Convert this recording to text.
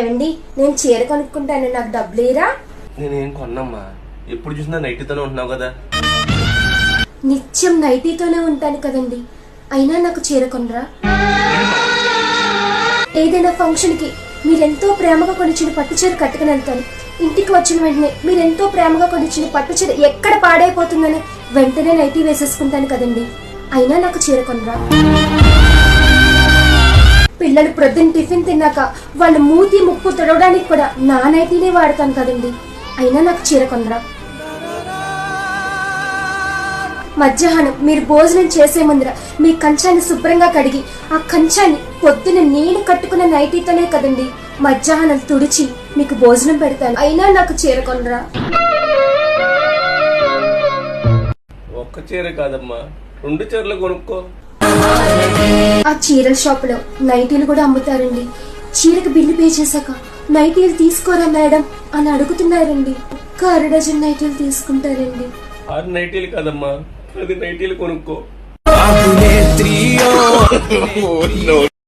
ఏమండి? నేను చీర కొనుక్కుంటాను. నాకు డబ్బులేరా నేనేం కొన్నమ్మా. ఎప్పుడు చూసినా నైట్తోనే ఉంటున్నావు కదా. నిత్యం నైటీతోనే ఉంటాను కదండి. అయినా నాకు చీర కొనరా? ఏదైనా ఫంక్షన్కి మీరెంతో ప్రేమగా కొనిచ్చిన పట్టు చీర కట్టుకుని వెళ్తాను. ఇంటికి వచ్చిన వెంటనే మీరెంతో ప్రేమగా కొనిచ్చిన పట్టు చీర ఎక్కడ పాడైపోతుందని వెంటనే నైటీ వేసేసుకుంటాను కదండి. అయినా నాకు చీర కొనరా? పిల్లలు ప్రొద్దున టిఫిన్ తిన్నాక వాళ్ళ మూతి ముక్కు తుడవడానికి కూడా నా నైటీనే వాడతాను కదండి. అయినా నాకు చీర కొందరా మధ్యాహ్నం మీరు భోజనం చేసే ముందర మీ కంచాన్ని శుభ్రంగా కడిగి ఆ కంచాన్ని పొద్దున నేను కట్టుకున్న నైటీతోనే కదండి మధ్యాహ్నం తుడిచి మీకు భోజనం పెడతాను. అయినా నాకు చీర కొనరా. ఒక్క చీర కాదమ్మా రెండు చీరలు కొనుక్కో. ఆ చీరల షాప్లో నైటీలు కూడా అమ్ముతారండి. చీరకు బిల్లు పే చేశాక నైటీలు తీసుకోరా మేడం అని అడుగుతున్నారండి. ఒక్క అర డజన్ నైటీలు తీసుకుంటారండి. ఆరు నైటీలు కాదమ్మా పది నైటీలు కొనుక్కో.